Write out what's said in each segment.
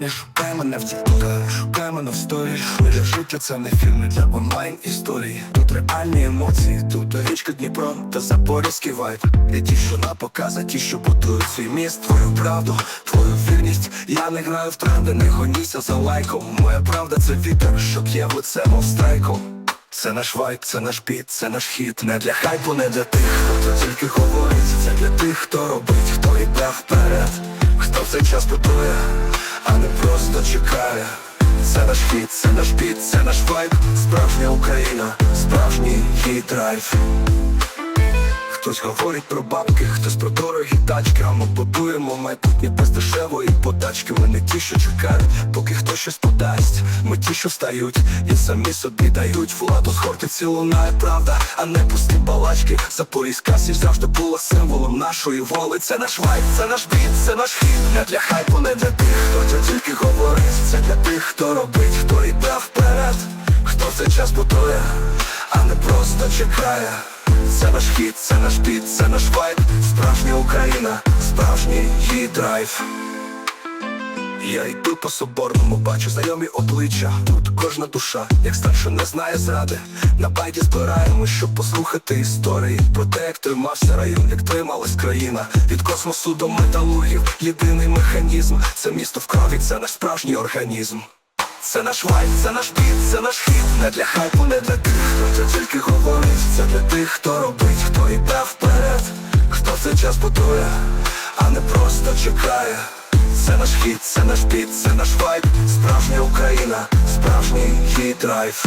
Не шукай мене в тіктоках, шукай мене в сторі. Для життя це не фільми для онлайн історії. Тут реальні емоції, тут річка Дніпро та Запорізький вайб. І ті, що на показ, а ті, що будують свій міст Твою правду, твою вірність. Я не граю в тренди, не гоніся за лайком. Моя правда це вітер, що п'є в лице, мов страйком. Це наш вайб, це наш біт, це наш хіт. Не для хайпу, не для тих, хто тільки говорить. Це для тих, хто робить, хто йде вперед. Хто цей час будує, а не просто чекає. Це наш хіт, це наш біт, це наш вайб. Справжня Україна, справжній її драйв Хтось говорить про бабки, хтось про дорогі тачки, а ми будуємо майбутнє без дешевої подачки. Ми не ті, що чекають, поки хтось щось подасть. Ми ті, що встають і самі собі дають владу з лунає правда, а не пусті балачки. Запорізька сіль завжди була символом нашої воли. Це наш вайб, це наш біт, це наш хід. Не для хайпу, не для тих, хто тільки говорить. Це для тих, хто робить, хто йде вперед, хто цей час будує, а не просто чекає. Це наш хід, це наш біт, це наш вайб. Справжня Україна, справжній її драйв. Я йду по соборному, бачу знайомі обличчя. Тут кожна душа, як старша, не знає зради. На байді збираємо, щоб послухати історії Про те, як тримався район, як трималась країна. Від космосу до металургів, єдиний механізм. Це місто в крові, це наш справжній організм. Це наш вайб, це наш біт, це наш хіт. Не для хайпу, не для тих, хто тільки хто робить, хто йде вперед Хто цей час будує, а не просто чекає. Це наш хід, це наш піт, це наш вайб. Справжня Україна, справжній її драйв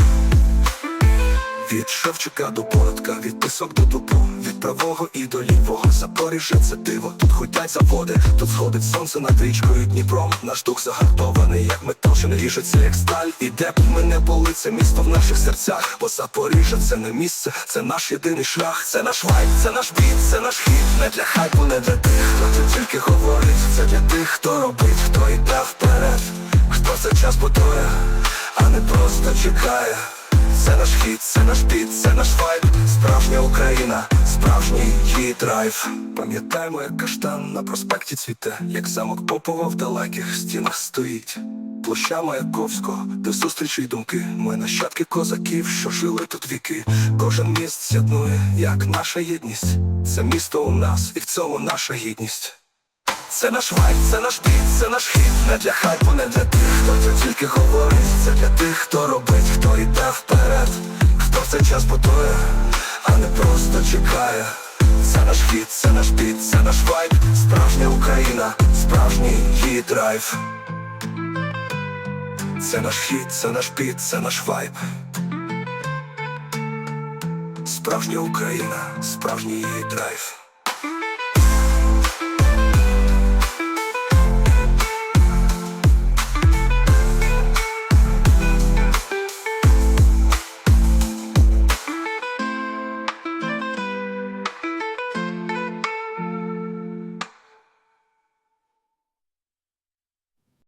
від Шевчука до Породка, від пісок до дубу, правого і до лівого Запоріжжя це диво, тут ходять заводи, тут сходить сонце над річкою Дніпром. Наш дух загартований, як метал, що не ріжеться, як сталь. І де б ми не були, це місто в наших серцях. Бо Запоріжжя це не місце, це наш єдиний шлях. Це наш вайб, це наш біт, це наш хід. Не для хайпу, не для тих, хто це тільки говорить. Це для тих, хто робить, хто йде вперед, хто це час будує, а не просто чекає. Це наш хід, це наш біт, це наш вайб Справжня Україна, справжній драйв. Пам'ятаємо, як каштан на проспекті цвіте Як замок Попова в далеких стінах стоїть. Площа Маяковського, де зустрічі й думки. Ми нащадки козаків, що жили тут віки. Кожен міст з'єднує, як наша єдність. Це місто у нас, і в цьому наша гідність. Це наш вайб, це наш біт, це наш хід. Не для хайпу, не для тих, хто це тільки говорить. Це для тих, хто робить, хто йде вперед. Хто в цей час будує, а не просто чекає Це наш хід, це наш біт, це наш вайб. Справжня Україна, справжній її драйв Це наш хід, це наш біт, це наш вайб. Справжня Україна, справжній її драйв